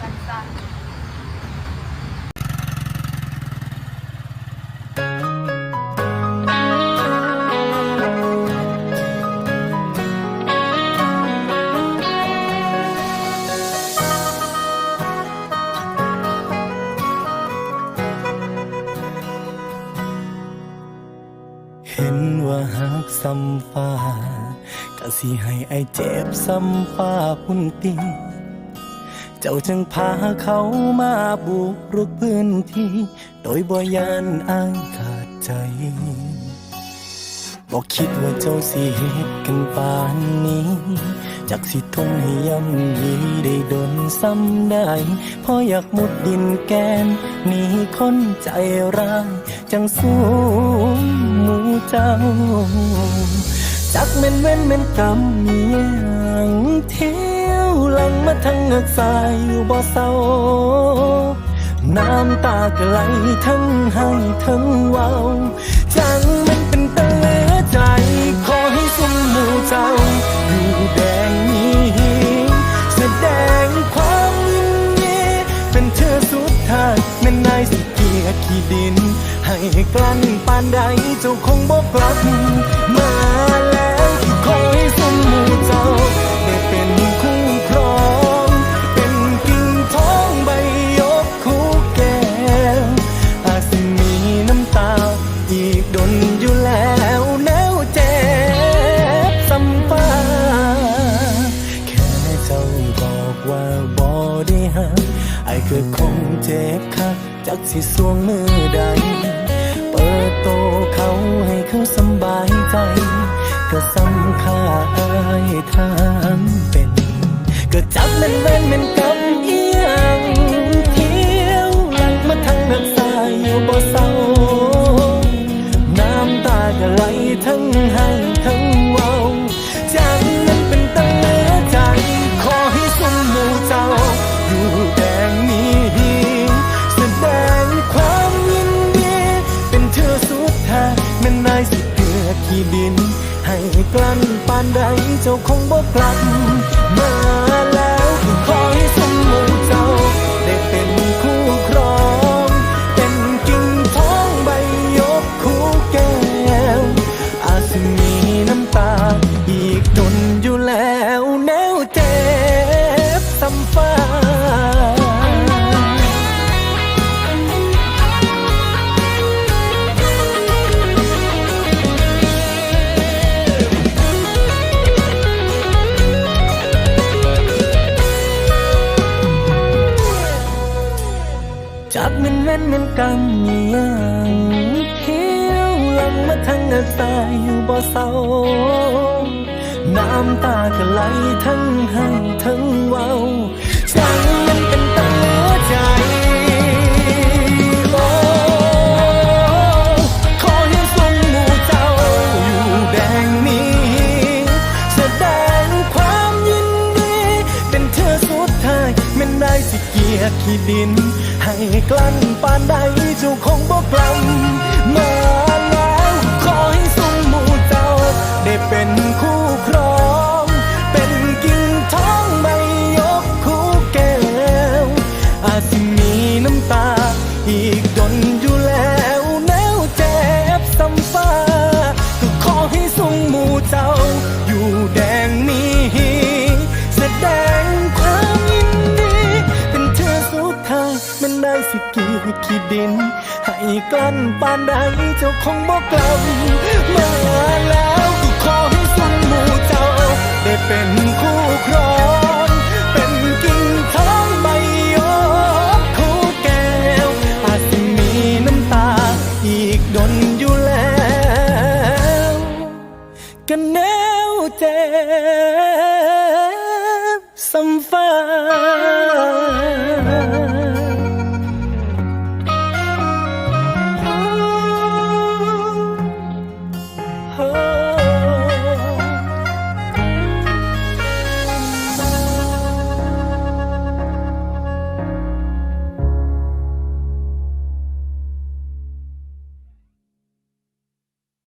กันซะเห็นว่าหักซ้ำฟ้าก็สิให้ไอเจ็บซ้ำฟ้าพุ่นติง เจ้าจึงพาเขามาบุกรุกพื้นที่ โดยบ่ยานอ้ายขาดใจบอกคิดว่าเจ้าสิเหตุกันป่านนี้ จากสิทนให้ย่ำยีได้ดนซ้ำได้เพราะอยากมุดดินแกนหนีคนใจร้ายจังสู้หมูเจ้าจักเม่นเว้นเม่นกรรมมีอย่างเที่ ลังมาทั้งเงือกสายอยู่บ่เศร้า น้ำตาก็ไหลทั้งให้ทั้งเว้า จังมันเป็นตะเลือใจ ขอให้สมหมู่เจ้า อยู่แดงนี้แสดงความยินดีเป็นเธอสุดท้ายแม่นายสิเกียรขี้ดิน ให้กลั้นปานใดเจ้าคงบอกกลับ จากสิสวงมือใด เปิดโตเขาให้เขาสบายใจ ก็สำค่าอายทางเป็น ก็จับแม่นเว้นแม่นกำเอียงเที่ยวหลังมาทางนักสายอยู่บ่เศร้าน้ำตาก็ไหล เจ้าคงบ่กลับ จากมันเว้นมันกำมีอย่างเที่ยวลังมาทั้งอาตายอยู่บ่เศร้าน้ำตาก็ไหลทั้งให้ทั้งเว้าจัง ได้สิเกียร์ขี้ดิน ให้กลั้นปานใดเจ้าคงบ่กลับมาแล้วขอให้สมหมู่เจ้า ได้เป็นคู่ ขีดดิน ให้กลั้นปานใดเจ้าคงบอกกลับมาแล้วก็ขอให้ทรงหมู่เจ้า ได้เป็นคู่ครองเป็นกิ่งทองใบยกคู่แก้ว อาจสิมีน้ำตา อีกดนอยู่แล้วกันแนวเจ็บซ้ำฟ้า